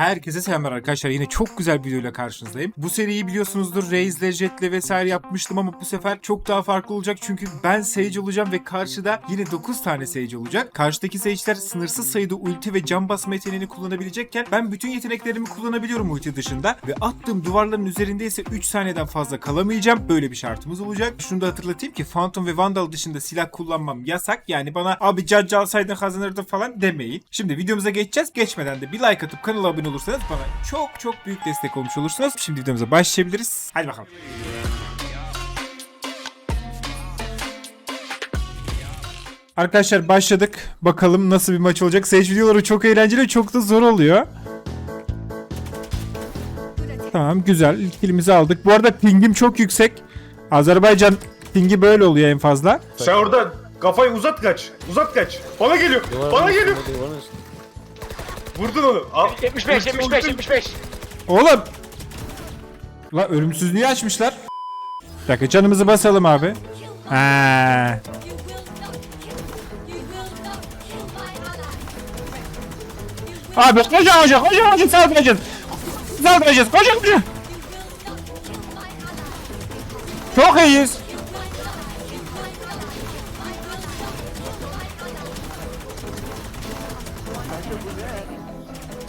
Herkese selamlar arkadaşlar. Yine çok güzel bir videoyla karşınızdayım. Bu seriyi biliyorsunuzdur. Raze'le, Jet'le vesaire yapmıştım ama bu sefer çok daha farklı olacak. Çünkü ben Sage olacağım ve karşıda yine 9 tane Sage olacak. Karşıdaki Sage'ler sınırsız sayıda ulti ve can basma yeteneğini kullanabilecekken ben bütün yeteneklerimi kullanabiliyorum ulti dışında. Ve attığım duvarların üzerinde ise 3 saniyeden fazla kalamayacağım. Böyle bir şartımız olacak. Şunu da hatırlatayım ki Phantom ve Vandal dışında silah kullanmam yasak. Yani bana abi Judge alsaydın kazanırdın falan demeyin. Şimdi videomuza geçeceğiz. Geçmeden de bir like atıp kanala abone olursanız bana çok çok büyük destek olmuş olursunuz. Şimdi videomuza başlayabiliriz. Hadi bakalım. Arkadaşlar başladık. Bakalım nasıl bir maç olacak. Sage videoları çok eğlenceli, çok da zor oluyor. Tamam güzel. İlk kilimizi aldık. Bu arada pingim çok yüksek. Azerbaycan pingi böyle oluyor en fazla. Sen oradan kafayı uzat kaç. Uzat kaç. Bana geliyor. Bana geliyor. Vurdun onu. Al. 75, 75, 75. Oğlum! La ölümsüzlüğü açmışlar. Bir dakika canımızı basalım abi. Ha. Abi koca koca koca koca saldıracağız. Saldıracağız koca koca. Çok iyiyiz.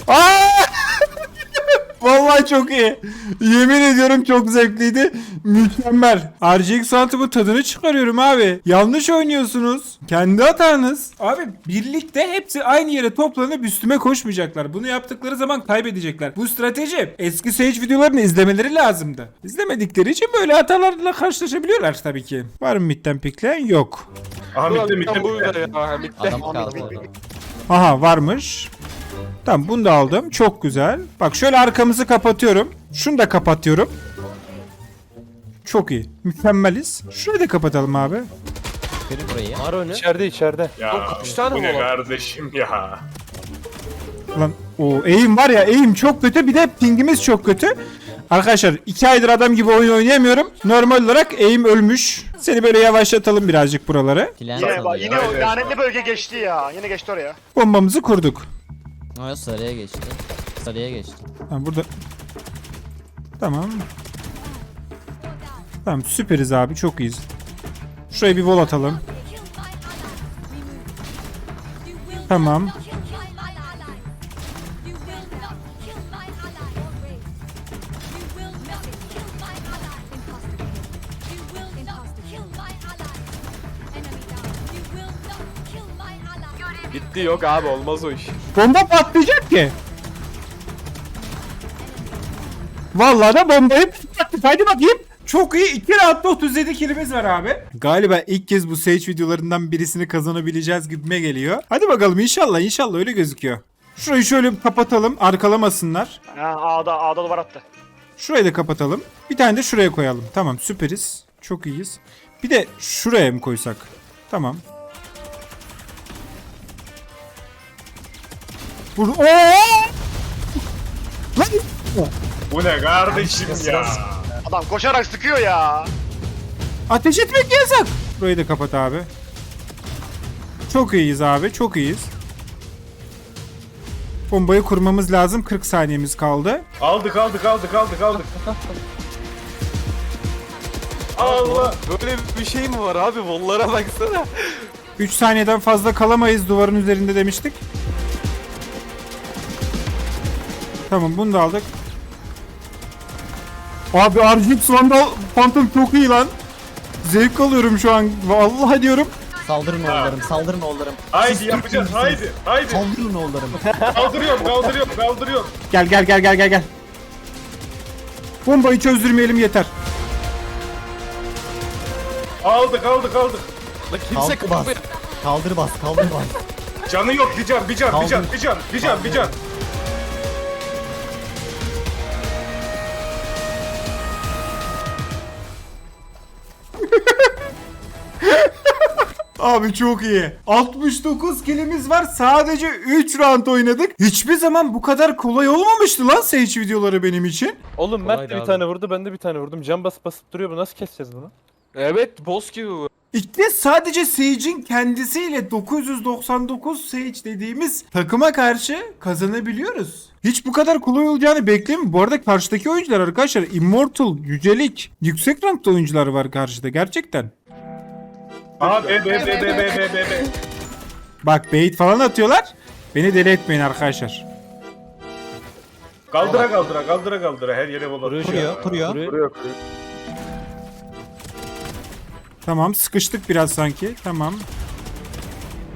Aa! Vallahi çok iyi. Yemin ediyorum çok zevkliydi. Mükemmel. RGX bu tadını çıkarıyorum abi. Yanlış oynuyorsunuz. Kendi hatanız. Abi birlikte hepsi aynı yere toplanıp üstüme koşmayacaklar. Bunu yaptıkları zaman kaybedecekler. Bu strateji eski Sage videolarını izlemeleri lazımdı. İzlemedikleri için böyle hatalarla karşılaşabiliyorlar tabii ki. Var mı midden pikleyen? Yok. Aha. Tam buydu bitti. ya. Bitti. Adam kaldı. Aha varmış. Tamam bunu da aldım. Çok güzel. Bak şöyle arkamızı kapatıyorum. Şunu da kapatıyorum. Çok iyi. Mükemmeliz. Şurayı da kapatalım abi. Kırın burayı. Var önü. İçeride içeride. Ya kaç tane bu mi ne var? kardeşim ya. Lan o eğim var ya eğim çok kötü. Bir de pingimiz çok kötü. Arkadaşlar iki aydır adam gibi oyun oynayamıyorum. Normal olarak eğim ölmüş. Seni böyle yavaşlatalım birazcık buraları. Yine, bak, yine o lanetli bölge geçti ya. Yine geçti oraya. Bombamızı kurduk. O sarıya geçti. Sarıya geçti. Ha, burada. Tamam. Tamam süperiz abi çok iyiyiz. Şuraya bir vol atalım. Tamam. Bitti yok abi olmaz o iş. Bomba patlayacak ki. Vallahi da bombayı patlattı. Hadi bakayım. Çok iyi. 2 roundda 37 kilimiz var abi. Galiba ilk kez bu Sage videolarından birisini kazanabileceğiz gibime geliyor. Hadi bakalım inşallah inşallah öyle gözüküyor. Şurayı şöyle bir kapatalım arkalamasınlar. Ha A'da, A'da duvar attı. Şurayı da kapatalım. Bir tane de şuraya koyalım. Tamam süperiz. Çok iyiyiz. Bir de şuraya mı koysak? Tamam. Vur. Oo! Lan! Bu ne kardeşim ya. Adam koşarak sıkıyor ya. Ateş etmek yasak. Burayı da kapat abi. Çok iyiyiz abi. Çok iyiyiz. Bombayı kurmamız lazım. 40 saniyemiz kaldı. Aldık aldık aldık aldık aldık. Allah. Böyle bir şey mi var abi? Vollara baksana. 3 saniyeden fazla kalamayız duvarın üzerinde demiştik. Tamam bunu da aldık. Abi RGX Vandal Phantom çok iyi lan. Zevk alıyorum şu an. Vallahi diyorum. Saldırın oğullarım, saldırın oğullarım. Haydi yapacağız haydi haydi. Saldırın oğullarım. Kaldırıyorum kaldırıyorum kaldırıyorum. Gel gel gel gel gel gel. Bombayı çözdürmeyelim yeter. Aldık aldık aldık. La kimse Kaldır bas. kapı. Kaldır bas, kaldır bas. Canı yok bir can bir can bir can bir can bir can bir can. Abi çok iyi. 69 kilimiz var. Sadece 3 round oynadık. Hiçbir zaman bu kadar kolay olmamıştı lan Sage videoları benim için. Oğlum Mert de Kolaydı bir abi. tane vurdu ben de bir tane vurdum. Can basıp basıp duruyor bu nasıl keseceğiz bunu? Evet boss gibi bu. İşte sadece Sage'in kendisiyle 999 Sage dediğimiz takıma karşı kazanabiliyoruz. Hiç bu kadar kolay olacağını beklemiyorum. Bu arada karşıdaki oyuncular arkadaşlar Immortal, Yücelik, yüksek rankta oyuncular var karşıda gerçekten. Aa be be be be be be be. Bak bait falan atıyorlar. Beni deli etmeyin arkadaşlar. Kaldıra kaldıra kaldıra kaldıra her yere bola. Kuruyor, kuruyor, kuruyor. Kuruyor. Tamam sıkıştık biraz sanki. Tamam.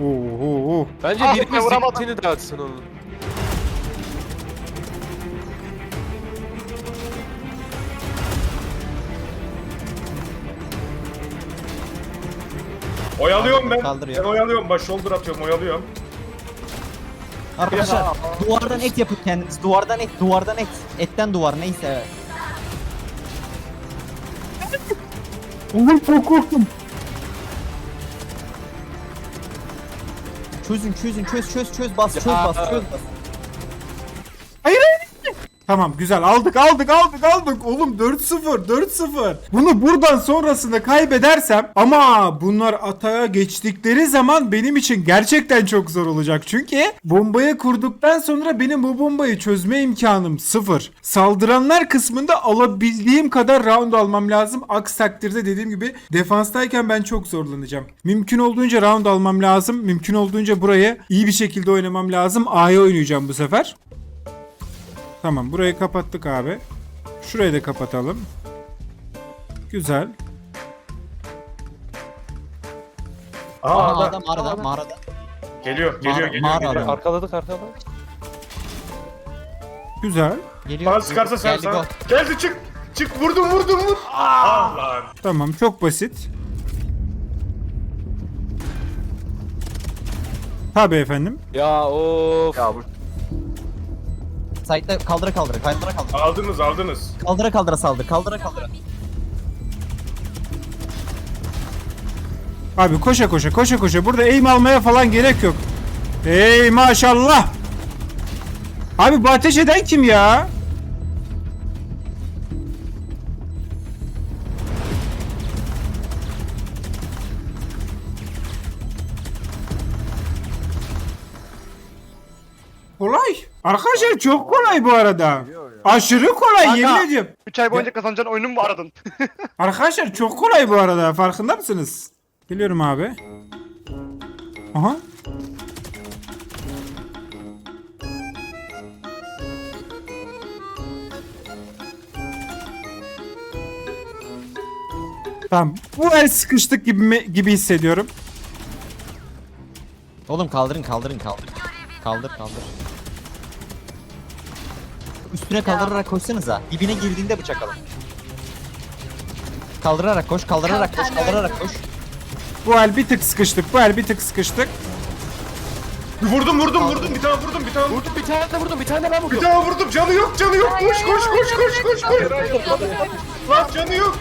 Oo, oo, oo. Bence Ah, birinin be, vuramadım. zihnini dağıtsın onun. Oyalıyorum ben. Kaldırıyor. Ben oyalıyorum. Baş shoulder atıyorum oyalıyorum. Arkadaşlar duvardan et yapın kendiniz. Duvardan et, duvardan et. Etten duvar neyse. Oğlum çok korktum. Çözün, çözün, çöz, çöz, çöz, bas, çöz, bas, çöz, bas. Tamam güzel aldık aldık aldık aldık. Oğlum 4-0 4-0. Bunu buradan sonrasında kaybedersem ama bunlar atağa geçtikleri zaman benim için gerçekten çok zor olacak. Çünkü bombayı kurduktan sonra benim bu bombayı çözme imkanım sıfır. Saldıranlar kısmında alabildiğim kadar round almam lazım. Aksi takdirde dediğim gibi defanstayken ben çok zorlanacağım. Mümkün olduğunca round almam lazım. Mümkün olduğunca burayı iyi bir şekilde oynamam lazım. A'ya oynayacağım bu sefer. Tamam burayı kapattık abi. Şurayı da kapatalım. Güzel. Aha Aha, adam. adam mağarada, mağarada. Geliyor geliyor Mağara- geliyor. mağara geliyor. adam. Arkaladık arkaladık. Güzel. Geliyor. Bana sıkarsa sen Geldi sana. Geldi çık. Çık vurdum vurdum vur. Ah lan. Tamam çok basit. Tabii efendim. Ya of. Ya bu Side'da kaldıra kaldıra, kaldıra kaldıra. Aldınız aldınız. Kaldıra kaldıra saldır, kaldıra kaldıra. Abi koşa koşa koşa koşa. Burada aim almaya falan gerek yok. Ey maşallah. Abi bu ateş eden kim ya? Arkadaşlar çok kolay bu arada. Aşırı kolay Kanka. yemin ediyorum. 3 ay boyunca kazanacağın oyunu mu aradın? Arkadaşlar çok kolay bu arada farkında mısınız? Geliyorum abi. Aha. Tamam. Bu el sıkıştık gibi mi- gibi hissediyorum. Oğlum kaldırın, kaldırın, kaldırın. Kaldır, kaldır. Üstüne kaldırarak koşsanıza. Dibine girdiğinde bıçak alın. Kaldırarak koş, kaldırarak koş, kaldırarak koş. Bu el bir tık sıkıştık. Bu el bir tık sıkıştık. Vurdum vurdum vurdum bir tane vurdum bir tane vurdum. Vurdum bir tane de vurdum bir tane de ben Bir vurdum. tane vurdum canı yok canı yok koş koş koş koş koş koş. Lan canı yok.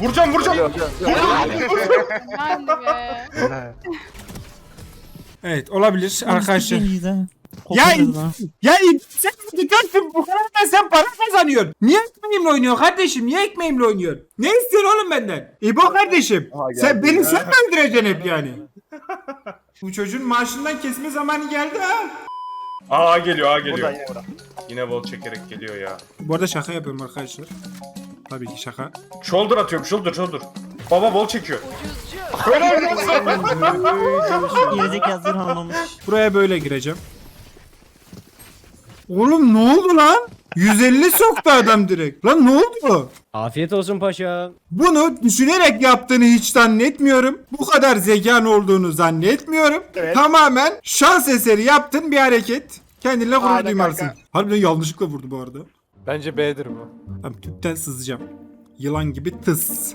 Vuracağım vuracağım. Yani be. Evet olabilir arkadaşlar. Ya, Ya ya sen gidiyorsun bu kadar da sen para kazanıyorsun. Niye ekmeğimle oynuyor kardeşim? Niye ekmeğimle oynuyor? Ne istiyorsun oğlum benden? İbo kardeşim. sen beni sen mi öldüreceksin hep yani? bu çocuğun maaşından kesme zamanı geldi ha. Aa geliyor aa Buradan geliyor. yine buradan. Yine bol çekerek geliyor ya. Bu arada şaka yapıyorum arkadaşlar. Tabii ki şaka. Shoulder atıyorum shoulder shoulder. Baba bol çekiyor. Helal olsun. Gelecek yazdır hanımmış. Buraya böyle gireceğim. Oğlum ne oldu lan? 150 soktu adam direkt. Lan ne oldu? Afiyet olsun paşa. Bunu düşünerek yaptığını hiç zannetmiyorum. Bu kadar zekan olduğunu zannetmiyorum. Evet. Tamamen şans eseri yaptığın bir hareket. Kendinle gurur Aynen duymalısın. kanka. Harbiden yanlışlıkla vurdu bu arada. Bence B'dir bu. Tamam tüpten sızacağım. Yılan gibi tıs.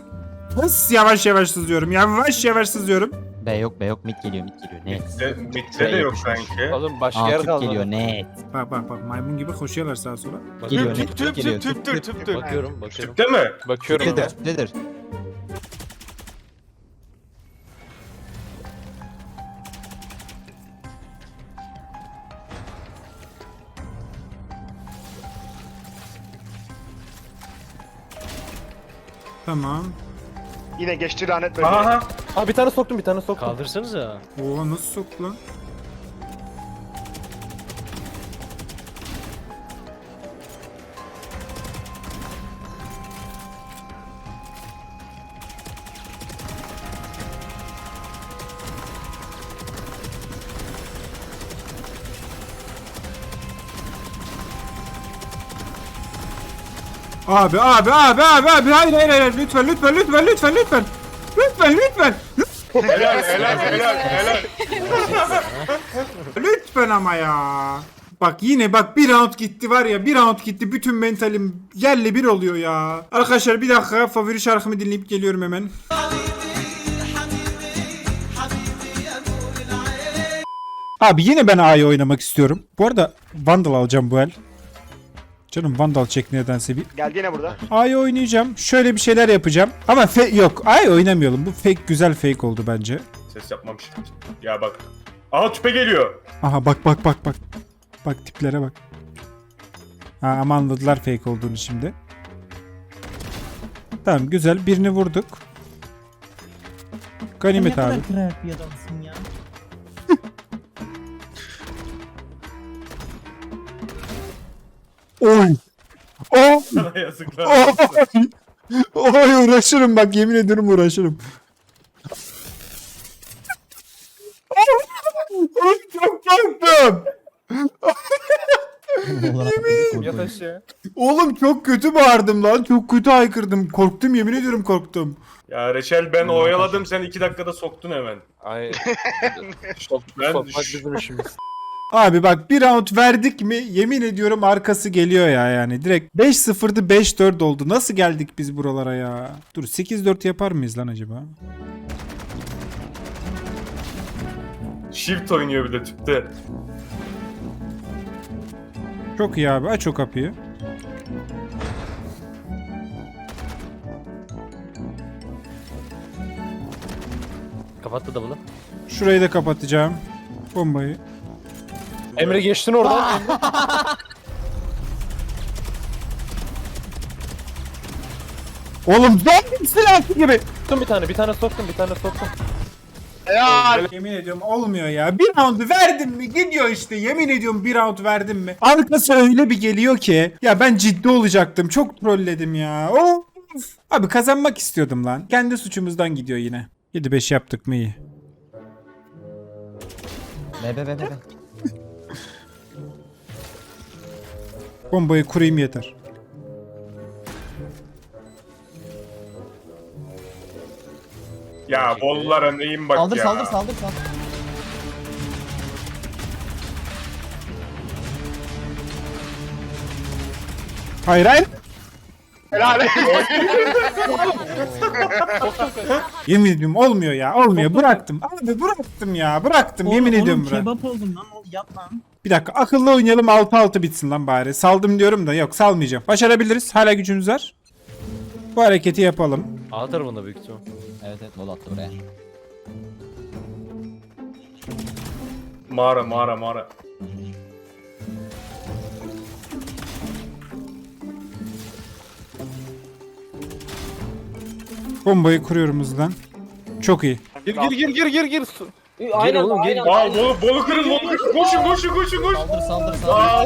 Tıs yavaş yavaş sızıyorum. Yavaş yavaş sızıyorum. B yok, B yok, mid geliyor, mid geliyor, net. De- Mitte de yok sanki. Oğlum başka yer tüp kalmadı. geliyor, net. Bak bak bak maymun gibi koşuyorlar sağa sola. Geliyor, Tüp net, tüp geliyor. tüp tüp tüp tüp tüp. Bakıyorum bakıyorum. Tüpte mi? Bakıyorum. Tüptedir, tüptedir. Tamam. Yine geçti lanet böyle. Aha Aa bir tane soktum bir tane soktum. Kaldırsanıza. Oo nasıl sok lan? Abi abi abi abi abi hayır hayır hayır lütfen lütfen lütfen lütfen lütfen lütfen lütfen Helal helal helal helal. Lütfen ama ya. Bak yine bak bir round gitti var ya bir round gitti bütün mentalim yerle bir oluyor ya. Arkadaşlar bir dakika favori şarkımı dinleyip geliyorum hemen. Abi yine ben A'yı oynamak istiyorum. Bu arada Vandal alacağım bu el. Canım Vandal çek nedense bir. Geldi yine burada. A'yı oynayacağım. Şöyle bir şeyler yapacağım. Ama fe- yok A'yı oynamayalım. Bu fake güzel fake oldu bence. Ses yapmam şimdi. Ya bak. Aha tüpe geliyor. Aha bak bak bak bak. Bak tiplere bak. Ha ama anladılar fake olduğunu şimdi. Tamam güzel birini vurduk. Ganimet ne abi. kadar kırarak bir adamsın ya. Oy. Oh. Sana yazıklar. olsun. Oy. Oy uğraşırım bak yemin ediyorum uğraşırım. Oy çok korktum. Yat aşağı. Oğlum çok kötü bağırdım lan. Çok kötü haykırdım. Korktum yemin ediyorum korktum. Ya Reçel ben oyaladım sen iki dakikada soktun hemen. Ay. Ben- sokmak bizim işimiz. Abi bak bir round verdik mi yemin ediyorum arkası geliyor ya yani. Direkt 5-0'dı 5-4 oldu. Nasıl geldik biz buralara ya? Dur 8-4 yapar mıyız lan acaba? Shift oynuyor bir de tüpte. Çok iyi abi aç o kapıyı. Kapattı da bunu. Şurayı da kapatacağım. Bombayı. Emre geçtin oradan. Oğlum zombi silahı gibi. Soktum bir tane bir tane soktum bir tane soktum. Ya Yemin ediyorum olmuyor ya. Bir round verdim mi gidiyor işte. Yemin ediyorum bir round verdim mi. Arkası öyle bir geliyor ki. Ya ben ciddi olacaktım. Çok trolledim ya. Of. Abi kazanmak istiyordum lan. Kendi suçumuzdan gidiyor yine. 7-5 yaptık mı iyi. Be be be be. be. Bombayı kurayım yeter. Ya bollara neyim bak Saldır ya. saldır saldır saldır. Hayır hayır. helal. Yemin ediyorum olmuyor ya. Olmuyor. Bıraktım. Abi bıraktım ya. Bıraktım. Yemin ediyorum bırak. kebap oldum lan ol yap lan. Bir dakika akıllı oynayalım 6-6 bitsin lan bari. Saldım diyorum da yok salmayacağım. Başarabiliriz. Hala gücümüz var. Bu hareketi yapalım. A tarafında büyük ihtimal. Evet evet lol attı buraya. Mağara mağara mağara. Bombayı kuruyorum hızdan. Çok iyi. Gir gir gir gir gir gir. Gel oğlum gel. Aa bolu, bolu kırın bolu kırın. Koşun koşun koşun koşun. Saldır saldır saldır. Aa.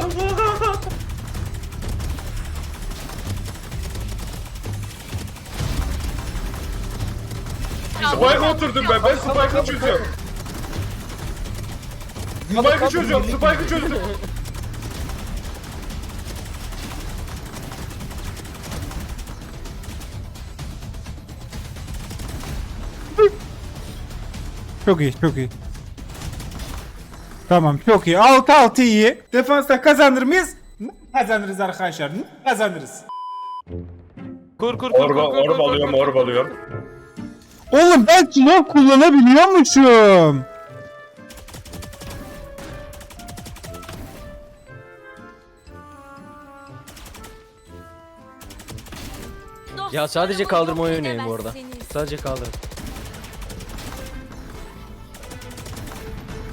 Spike'a oturdum ben. Ben Spike'ı çözüyorum. Spike'ı çözüyorum. Spike'ı çözdüm. Çok iyi, çok iyi. Tamam, çok iyi. 6-6 iyi. Defansta kazanır mıyız? Kazanırız arkadaşlar. Kazanırız. Kur kur kur Orba, kur kur, kur, orba alıyorum, kur, orba alıyorum. Oğlum ben silah kullanabiliyormuşum. Ya sadece kaldırma oynayın bu arada. Sadece kaldırın.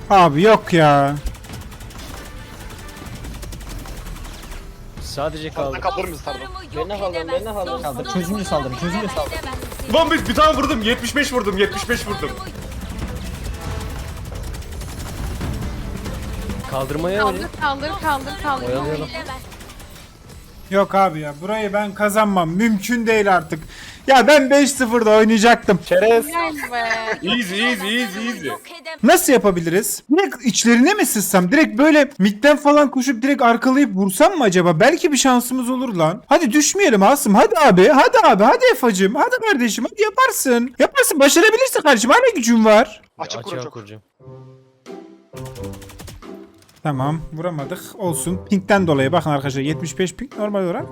Abi yok ya. Sadece kaldırır mısın sağdan? Benimle kaldırın, benimle kaldırın. Kaldır. Çözümlü saldırın. Çözümlü saldırın. Lan bir, bir tane vurdum 75 vurdum 75 vurdum. Kaldırmaya Kaldır öyle. kaldır kaldır kaldır. Oyalayalım. Yok abi ya burayı ben kazanmam. Mümkün değil artık. Ya ben 5-0'da oynayacaktım. Çerez. Gel be. Easy easy easy easy. Nasıl yapabiliriz? Direkt içlerine mi sızsam? Direkt böyle midden falan koşup direkt arkalayıp vursam mı acaba? Belki bir şansımız olur lan. Hadi düşmeyelim Asım. Hadi abi. Hadi abi. Hadi Efacım. Hadi kardeşim. Hadi yaparsın. Yaparsın. Başarabilirsin kardeşim. Hala gücün var. Açık çok. kuracağım. Tamam. Vuramadık. Olsun. Pinkten dolayı. Bakın arkadaşlar. 75 pink normal olarak.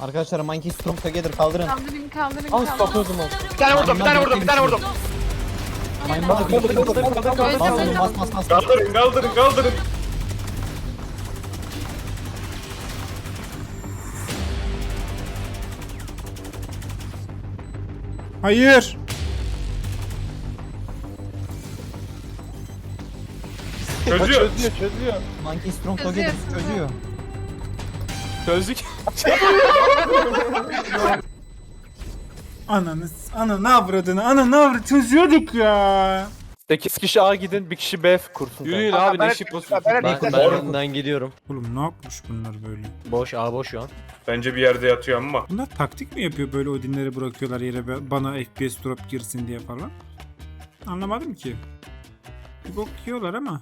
Arkadaşlar Monkey Strong Together kaldırın. Kaldırayım kaldırayım Al kaldırayım. stopuyordum o. Bir tane vurdum bir tane vurdum bir tane vurdum. Maymun bas Kaldır kaldır kaldır kaldır. bas oğlum, bas bas bas. Kaldırın kaldırın kaldırın. Hayır. Çözüyor. Çözüyor çözüyor. Monkey Strong Çözüyor, Together çözüyor. Çözdük. Ananı, ananı avradını, ananı avradını çözüyorduk ya. 8 kişi A gidin, bir kişi B kursun. Yürüyün abi ne şık basıyorsun. ben- Ben, önden gidiyorum. Oğlum ne yapmış bunlar böyle? Boş A boş şu an. Bence bir yerde yatıyor ama. Bunlar taktik mi yapıyor böyle Odin'leri bırakıyorlar yere bana FPS drop girsin diye falan? Anlamadım ki. Bir bok yiyorlar ama.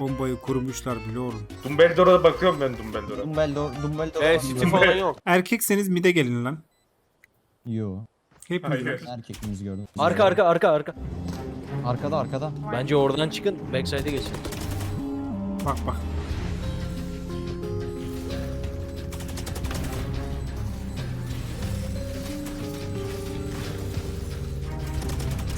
Bombayı kurmuşlar bile oğlum. Dumbledore'a bakıyorum ben Dumbledore'a. Dumbledore, Dumbledore. E City falan yok. Erkekseniz mide gelin lan. Yo. Hepiniz. Hayır. Erkekliğimizi gördüm. Arka arka arka arka. Arkada arkada. Bence oradan çıkın backside'e geçin. Bak bak.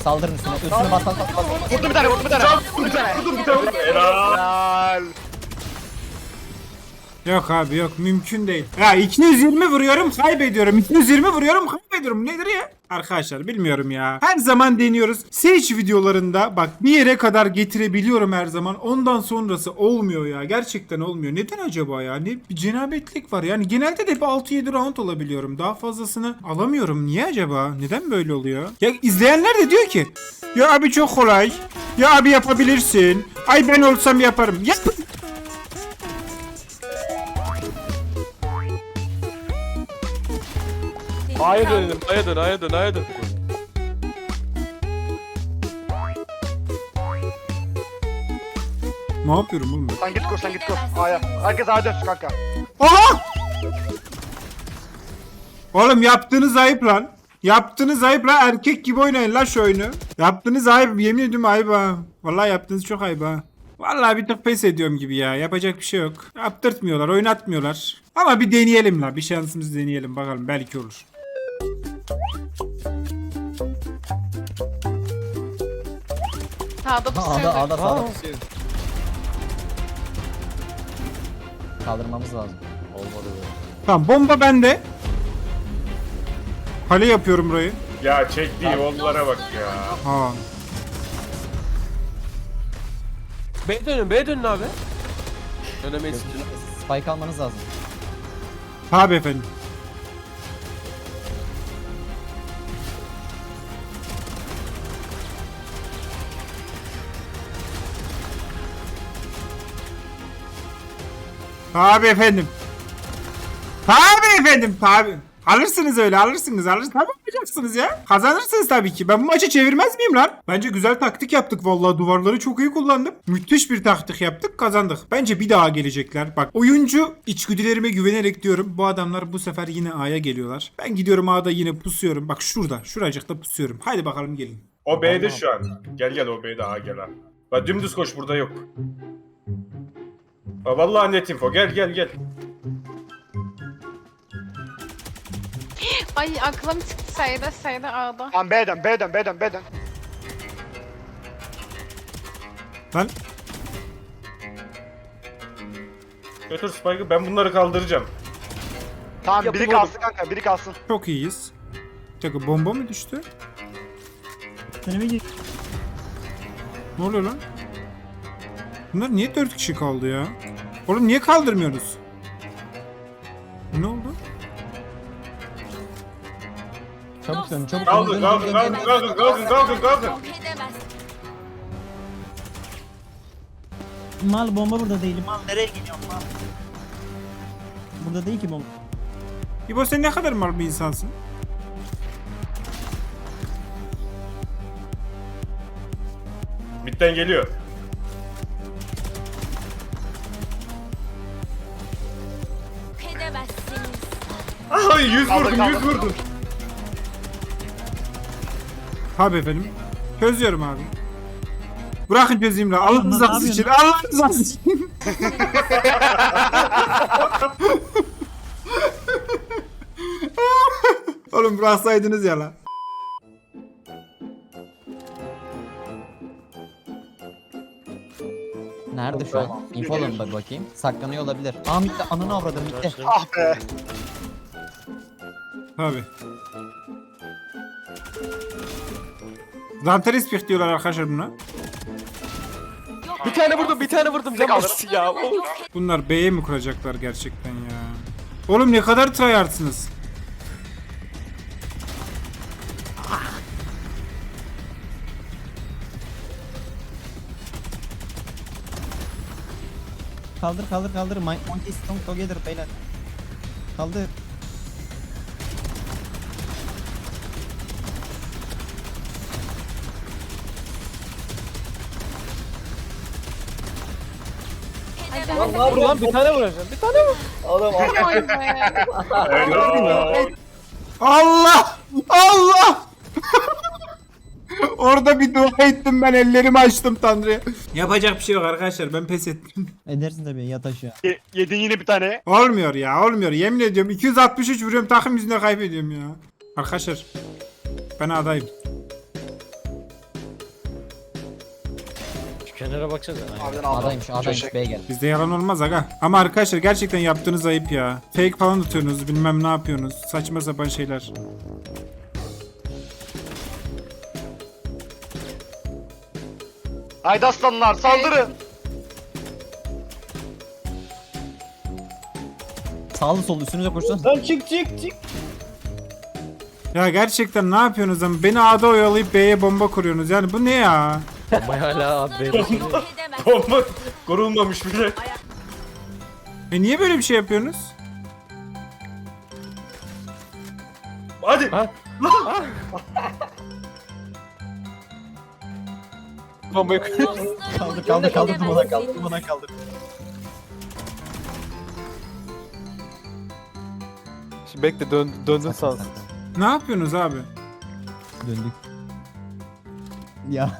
Saldırın üstüne. Üstüne bas bas bas. bas. Vurdum bir tane vurdum bir tane. Bir tane vurdum bir tane vurdum. Helal. Helal. Yok abi yok mümkün değil. Ya 220 vuruyorum kaybediyorum. 220 vuruyorum kaybediyorum. Nedir ya? Arkadaşlar bilmiyorum ya. Her zaman deniyoruz. Sage videolarında bak bir yere kadar getirebiliyorum her zaman. Ondan sonrası olmuyor ya. Gerçekten olmuyor. Neden acaba ya? Ne bir cenabetlik var. Yani genelde de hep 6-7 round olabiliyorum. Daha fazlasını alamıyorum. Niye acaba? Neden böyle oluyor? Ya izleyenler de diyor ki ya abi çok kolay. Ya abi yapabilirsin. Ay ben olsam yaparım. Yap. A'ya dönelim, A'ya dön, A'ya dön, A'ya dön. Ne yapıyorum oğlum ben? Sen git kur sen git kur. A'ya. Herkes A'ya dönsün kanka. Aha! Oğlum yaptığınız ayıp lan. Yaptığınız ayıp lan. Erkek gibi oynayın lan şu oyunu. Yaptığınız ayıp. Yemin ediyorum ayıp ha. Vallahi yaptığınız çok ayıp ha. Vallahi bir tık pes ediyorum gibi ya. Yapacak bir şey yok. Yaptırtmıyorlar. Oynatmıyorlar. Ama bir deneyelim la. Bir şansımızı deneyelim. Bakalım belki olur. Sağda A'da pusuyordu. A'da sağda. Kaldırmamız lazım. Olmadı böyle. Tamam bomba bende. Kale yapıyorum burayı. Ya çektiği yollara bak ya. Ha. B dönün, B dönün abi. Dönemeyiz. Spike almanız lazım. Tabi efendim. Tabi efendim. Tabi efendim tabi. Alırsınız öyle alırsınız alırsınız. Tabii yapacaksınız ya. Kazanırsınız tabii ki. Ben bu maçı çevirmez miyim lan? Bence güzel taktik yaptık vallahi duvarları çok iyi kullandım. Müthiş bir taktik yaptık kazandık. Bence bir daha gelecekler. Bak oyuncu içgüdülerime güvenerek diyorum. Bu adamlar bu sefer yine A'ya geliyorlar. Ben gidiyorum A'da yine pusuyorum. Bak şurada şuracıkta pusuyorum. Haydi bakalım gelin. O B'de şu an. Gel gel o B'de A gel ha. Bak dümdüz koş burada yok. Ha, vallahi net info gel gel gel. Ay aklım çıktı sayıda sayıda A'da. Tamam B'den B'den B'den B'den. Lan Götür Spike'ı ben bunları kaldıracağım. Tamam biri Yapamadım. kalsın kanka biri kalsın. Çok iyiyiz. Bir dakika bomba mı düştü? Seni bir Ne oluyor lan? Bunlar niye dört kişi kaldı ya? Oğlum niye kaldırmıyoruz? Ne oldu? Çabuk dön çabuk dön. Kaldır dön, kaldır kaldır kaldır kaldır kaldır kaldır. Yok edemez. dön. Mal bomba burada değil. Mal nereye gidiyorsun mal? Burada değil ki bomba. İbo sen ne kadar mal bir insansın? Midden geliyor. Ay 100 Kaldır, vurdum 100 kaldır. vurdum. Tabi efendim. Çözüyorum abi. Bırakın çözeyim lan. Allah rızası için. Allah rızası için. Oğlum bıraksaydınız ya lan. Nerede şu an? Info bak bakayım. Saklanıyor olabilir. Aa mitte ananı avradım mitte. Ah be. Tabi. Zanteris pik diyorlar arkadaşlar buna. Bir tane vurdum bir tane vurdum. Bastı ya. Of. Bunlar B'ye mi kuracaklar gerçekten ya? Oğlum ne kadar tryhardsınız? Kaldır kaldır kaldır. My monkey strong together beyler. Kaldır. Vur lan bir tane vuracağım. Bir tane vur. Oynuyor ya? Helal. Allah! Allah! Orada bir dua ettim ben ellerimi açtım Tanrı'ya. Yapacak bir şey yok arkadaşlar ben pes ettim. Edersin tabii yat aşağı. Ye- Yedin yine bir tane. olmuyor ya olmuyor yemin ediyorum 263 vuruyorum takım yüzüne kaybediyorum ya. Arkadaşlar ben adayım. Şu kenara baksanıza. Aynen. Harbiden aldım. Adaymış adaymış B'ye gel. Bizde yalan olmaz aga. Ama arkadaşlar gerçekten yaptığınız ayıp ya. Fake falan atıyorsunuz bilmem ne yapıyorsunuz. Saçma sapan şeyler. Haydi aslanlar saldırın. Sağlı sollu üstünüze koşsun. Ya gerçekten ne yapıyorsunuz ama beni A'da oyalayıp B'ye bomba kuruyorsunuz. Yani bu ne ya? Bombayı hala abi edemez. Bomba kurulmamış bile. E niye böyle bir şey yapıyorsunuz? Hadi. Ha? Bombayı kırıyorum. Kaldır kaldır kaldır dumana kaldır dumana kaldır. Şimdi bekle dön, döndün sansın. Ne yapıyorsunuz abi? Döndük. Ya.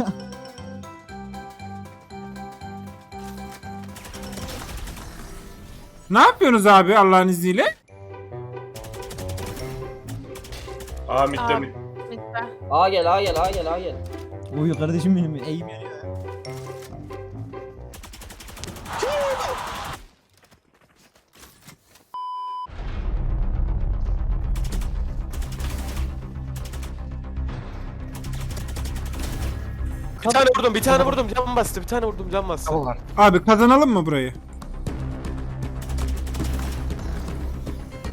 Ne yapıyorsunuz abi Allah'ın izniyle? Aa midde Aa. Bitti. A gel A gel A gel A gel. Uyu kardeşim benim eğim yanıyor. Bir tane vurdum bir tane vurdum can bastı bir tane vurdum can bastı. Abi kazanalım mı burayı?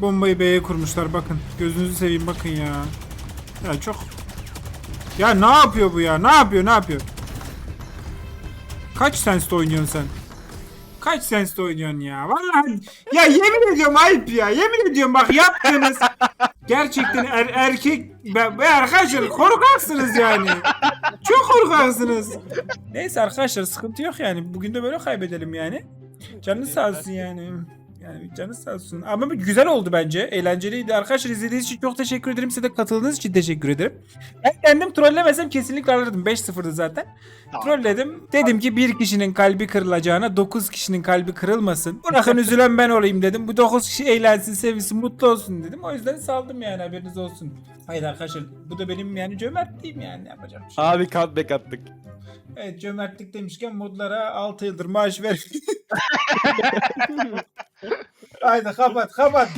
Bombayı B'ye kurmuşlar bakın. Gözünüzü seveyim bakın ya. Ya çok... Ya ne yapıyor bu ya? Ne yapıyor ne yapıyor? Kaç senste oynuyorsun sen? Kaç senste oynuyorsun ya? Vallahi ya yemin ediyorum ayıp ya. Yemin ediyorum bak yaptığınız gerçekten er- erkek ve arkadaşlar korkaksınız yani. Çok korkaksınız. Neyse arkadaşlar sıkıntı yok yani. Bugün de böyle kaybedelim yani. Canınız sağ olsun yani. Yani canınız sağ olsun. Ama güzel oldu bence. Eğlenceliydi. Arkadaşlar izlediğiniz için çok teşekkür ederim. Size de katıldığınız için teşekkür ederim. Ben kendim trollemesem kesinlikle alırdım. 5-0'dı zaten. Tamam. Trolledim. Dedim ki bir kişinin kalbi kırılacağına 9 kişinin kalbi kırılmasın. Bırakın üzülen ben olayım dedim. Bu 9 kişi eğlensin, sevinsin, mutlu olsun dedim. O yüzden saldım yani haberiniz olsun. Hayır arkadaşlar bu da benim yani cömertliğim yani ne yapacağım bir şey. Abi comeback attık. Evet cömertlik demişken modlara 6 yıldır maaş ver. Haydi kapat kapat.